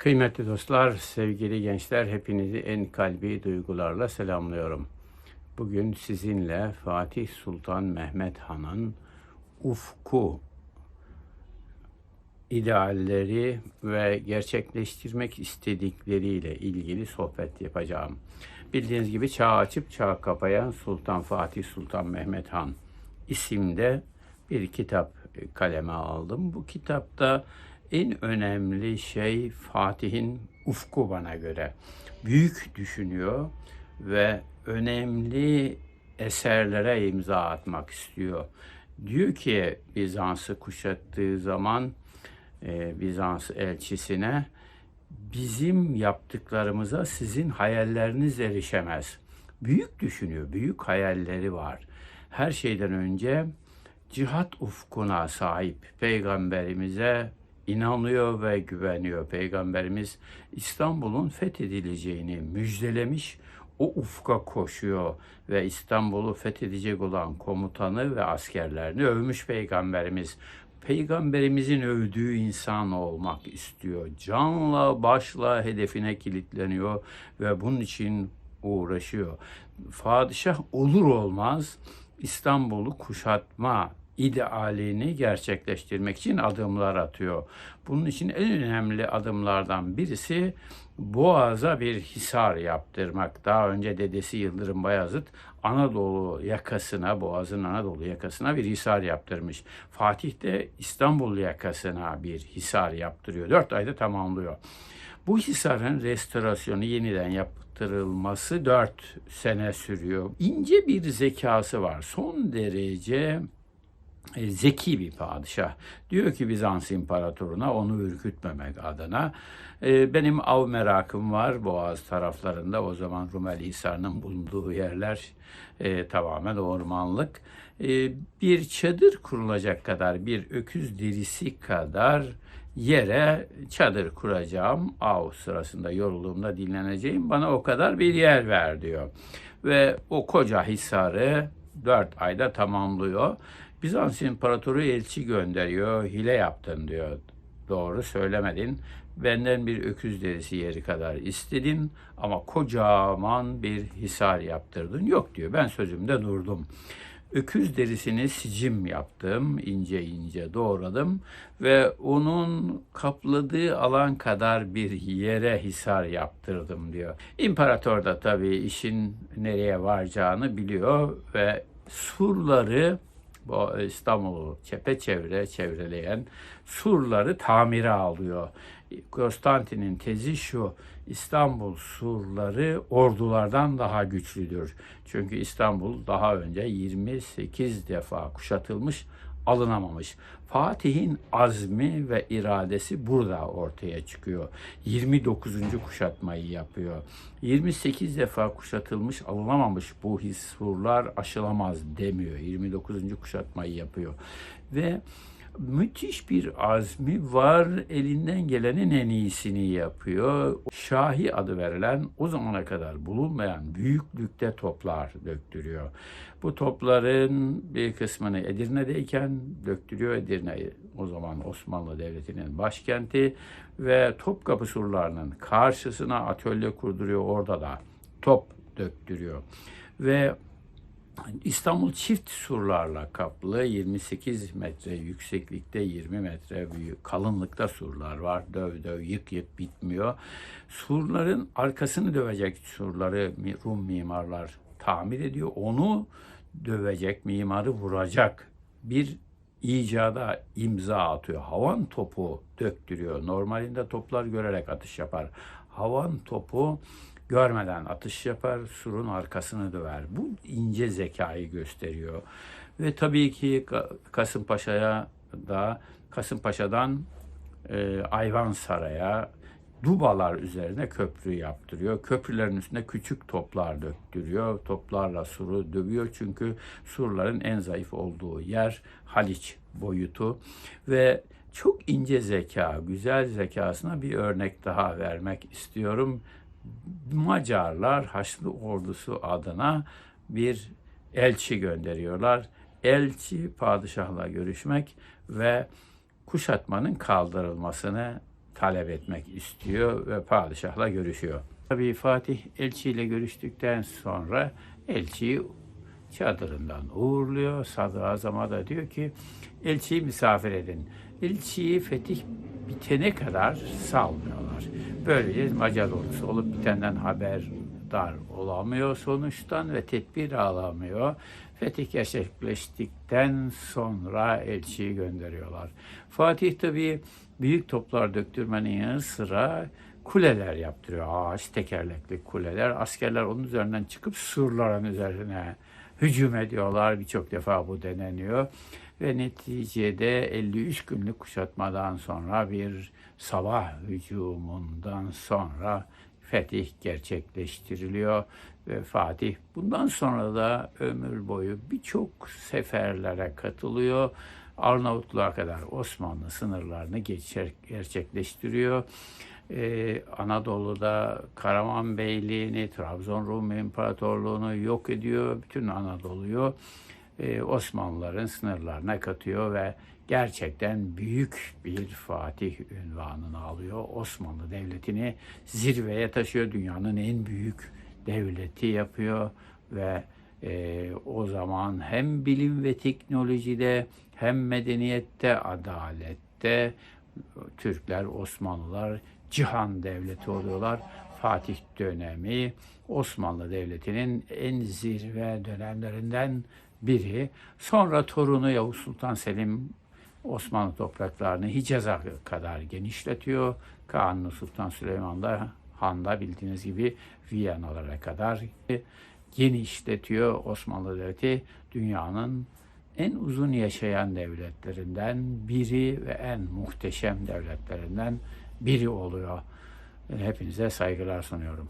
Kıymetli dostlar, sevgili gençler, hepinizi en kalbi duygularla selamlıyorum. Bugün sizinle Fatih Sultan Mehmet Han'ın ufku, idealleri ve gerçekleştirmek istedikleriyle ilgili sohbet yapacağım. Bildiğiniz gibi çağ açıp çağ kapayan Sultan Fatih Sultan Mehmet Han isimde bir kitap kaleme aldım. Bu kitapta en önemli şey Fatih'in ufku bana göre. Büyük düşünüyor ve önemli eserlere imza atmak istiyor. Diyor ki Bizans'ı kuşattığı zaman e, Bizans elçisine bizim yaptıklarımıza sizin hayalleriniz erişemez. Büyük düşünüyor, büyük hayalleri var. Her şeyden önce cihat ufkuna sahip peygamberimize inanıyor ve güveniyor. Peygamberimiz İstanbul'un fethedileceğini müjdelemiş, o ufka koşuyor ve İstanbul'u fethedecek olan komutanı ve askerlerini övmüş peygamberimiz. Peygamberimizin övdüğü insan olmak istiyor. Canla başla hedefine kilitleniyor ve bunun için uğraşıyor. Padişah olur olmaz İstanbul'u kuşatma idealini gerçekleştirmek için adımlar atıyor. Bunun için en önemli adımlardan birisi Boğaz'a bir hisar yaptırmak. Daha önce dedesi Yıldırım Bayezid Anadolu yakasına, Boğaz'ın Anadolu yakasına bir hisar yaptırmış. Fatih de İstanbul yakasına bir hisar yaptırıyor. Dört ayda tamamlıyor. Bu hisarın restorasyonu yeniden yaptırılması dört sene sürüyor. İnce bir zekası var. Son derece zeki bir padişah. Diyor ki Bizans imparatoruna onu ürkütmemek adına e, benim av merakım var Boğaz taraflarında. O zaman Rumeli Hisarı'nın bulunduğu yerler e, tamamen ormanlık. E, bir çadır kurulacak kadar, bir öküz derisi kadar yere çadır kuracağım. Av sırasında yorulduğumda dinleneceğim. Bana o kadar bir yer ver diyor. Ve o koca hisarı dört ayda tamamlıyor. Bizans İmparatoru elçi gönderiyor. Hile yaptın diyor. Doğru söylemedin. Benden bir öküz derisi yeri kadar istedin ama kocaman bir hisar yaptırdın. Yok diyor. Ben sözümde durdum. Öküz derisini sicim yaptım, ince ince doğradım ve onun kapladığı alan kadar bir yere hisar yaptırdım diyor. İmparator da tabii işin nereye varacağını biliyor ve surları bu İstanbul'u çepeçevre çevreleyen surları tamire alıyor. Konstantin'in tezi şu, İstanbul surları ordulardan daha güçlüdür. Çünkü İstanbul daha önce 28 defa kuşatılmış, alınamamış. Fatih'in azmi ve iradesi burada ortaya çıkıyor. 29. kuşatmayı yapıyor. 28 defa kuşatılmış, alınamamış bu surlar aşılamaz demiyor. 29. kuşatmayı yapıyor. Ve müthiş bir azmi var. Elinden gelenin en iyisini yapıyor. Şahi adı verilen o zamana kadar bulunmayan büyüklükte toplar döktürüyor. Bu topların bir kısmını Edirne'deyken döktürüyor. Edirne o zaman Osmanlı Devleti'nin başkenti ve Topkapı surlarının karşısına atölye kurduruyor. Orada da top döktürüyor. Ve İstanbul çift surlarla kaplı 28 metre yükseklikte 20 metre büyük kalınlıkta surlar var. Döv döv yık yık bitmiyor. Surların arkasını dövecek surları Rum mimarlar tamir ediyor. Onu dövecek mimarı vuracak bir icada imza atıyor. Havan topu döktürüyor. Normalinde toplar görerek atış yapar. Havan topu görmeden atış yapar, surun arkasını döver. Bu ince zekayı gösteriyor. Ve tabii ki Kasımpaşa'ya da Kasımpaşa'dan e, Ayvansaray'a dubalar üzerine köprü yaptırıyor. Köprülerin üstüne küçük toplar döktürüyor. Toplarla suru dövüyor çünkü surların en zayıf olduğu yer Haliç boyutu ve çok ince zeka, güzel zekasına bir örnek daha vermek istiyorum. Macarlar Haçlı ordusu adına bir elçi gönderiyorlar. Elçi padişahla görüşmek ve kuşatmanın kaldırılmasını talep etmek istiyor ve padişahla görüşüyor. Tabii Fatih elçiyle görüştükten sonra elçiyi çadırından uğurluyor. Sadrazam'a da diyor ki elçiyi misafir edin. Elçiyi fetih bitene kadar salmıyorlar. Böylece Macar ordusu olup bitenden haberdar olamıyor sonuçtan ve tedbir alamıyor. Fetih gerçekleştikten sonra elçiyi gönderiyorlar. Fatih tabii büyük toplar döktürmenin yanı sıra kuleler yaptırıyor. Ağaç tekerlekli kuleler. Askerler onun üzerinden çıkıp surların üzerine hücum ediyorlar. Birçok defa bu deneniyor. Ve neticede 53 günlük kuşatmadan sonra bir sabah hücumundan sonra fetih gerçekleştiriliyor ve Fatih bundan sonra da ömür boyu birçok seferlere katılıyor. Arnavutluğa kadar Osmanlı sınırlarını gerçekleştiriyor. Ee, Anadolu'da Karaman Beyliğini, Trabzon Rum İmparatorluğunu yok ediyor. Bütün Anadolu'yu e, Osmanlıların sınırlarına katıyor ve gerçekten büyük bir Fatih ünvanını alıyor. Osmanlı Devleti'ni zirveye taşıyor. Dünyanın en büyük devleti yapıyor ve e, o zaman hem bilim ve teknolojide hem medeniyette, adalette Türkler, Osmanlılar cihan devleti oluyorlar. Fatih dönemi Osmanlı Devleti'nin en zirve dönemlerinden biri. Sonra torunu Yavuz Sultan Selim Osmanlı topraklarını Hicaz'a kadar genişletiyor. Kanuni Sultan Süleyman da Han'da bildiğiniz gibi Viyanalara kadar genişletiyor. Osmanlı Devleti dünyanın en uzun yaşayan devletlerinden biri ve en muhteşem devletlerinden biri oluyor. Hepinize saygılar sunuyorum.